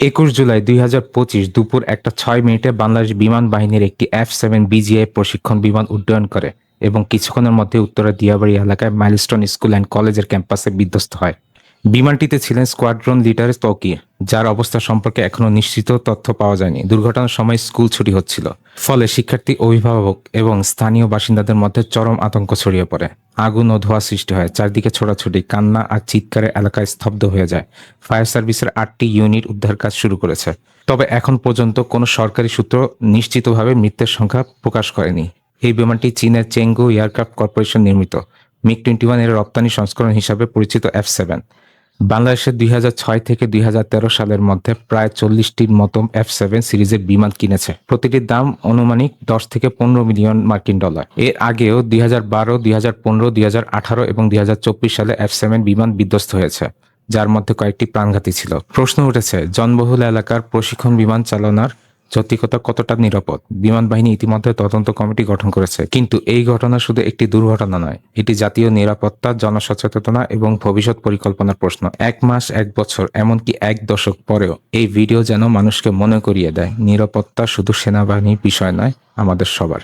একুশ জুলাই দুই হাজার পঁচিশ দুপুর একটা ছয় মিনিটে বাংলাদেশ বিমান বাহিনীর একটি এফ সেভেন বিজিআই প্রশিক্ষণ বিমান উড্ডয়ন করে এবং কিছুক্ষণের মধ্যে উত্তরের দিয়াবাড়ি এলাকায় মাইলস্টোন স্কুল অ্যান্ড কলেজের ক্যাম্পাসে বিধ্বস্ত হয়। বিমানটিতে ছিলেন স্কোয়াড্রন লিডার তৌকির যার অবস্থা সম্পর্কে এখনও নিশ্চিত তথ্য পাওয়া যায়নি। দুর্ঘটনার সময় স্কুল ছুটি হচ্ছিল। ফলে শিক্ষার্থী, অভিভাবক এবং স্থানীয় বাসিন্দাদের মধ্যে চরম আতঙ্ক ছড়িয়ে পড়ে। আগুন ও ধোঁয়া সৃষ্টি হয়। চারদিকে ছোড়াছুটি কান্না আর চিৎকারে এলাকায় স্তব্ধ হয়ে যায়। ফায়ার সার্ভিসের আটটি ইউনিট উদ্ধার কাজ শুরু করেছে। তবে এখন পর্যন্ত কোনো সরকারি সূত্র নিশ্চিতভাবে মৃত্যুর সংখ্যা প্রকাশ করেনি। এই বিমানটি চীনের চেঙ্গু এয়ারক্রাফট কর্পোরেশন নির্মিত। মিগ টোয়েন্টি ওয়ানের রপ্তানি সংস্করণ হিসাবে পরিচিত এফ সেভেন। বাংলাদেশে দুই থেকে দু হাজার তেরো সালের মধ্যে প্রায় চল্লিশটির মতো এফ সেভেন সিরিজের বিমান কিনেছে। প্রতিটির দাম অনুমানিক দশ থেকে পনেরো মিলিয়ন মার্কিন ডলার। এর আগেও দুই হাজার বারো, দুই হাজার পনেরো, দুই হাজার আঠারো এবং দুই হাজার চব্বিশ সালে এফ সেভেন বিমান বিধ্বস্ত হয়েছে, যার মধ্যে কয়েকটি প্রাণঘাতী ছিল। প্রশ্ন উঠেছে, জনবহুল এলাকার প্রশিক্ষণ বিমান চালনার যৌক্তিকতা কতটা নিরাপদ? বিমান বাহিনী ইতিমধ্যে তদন্ত কমিটি গঠন করেছে। কিন্তু এই ঘটনা শুধু একটি দুর্ঘটনা নয়, এটি জাতীয় নিরাপত্তা, জনসচেতনতা এবং ভবিষ্যৎ পরিকল্পনার প্রশ্ন। এক মাস, এক বছর, এমনকি এক দশক পরেও এই ভিডিও যেন মানুষকে মনে করিয়ে দেয়, নিরাপত্তা শুধু সেনাবাহিনীর বিষয় নয়, আমাদের সবার।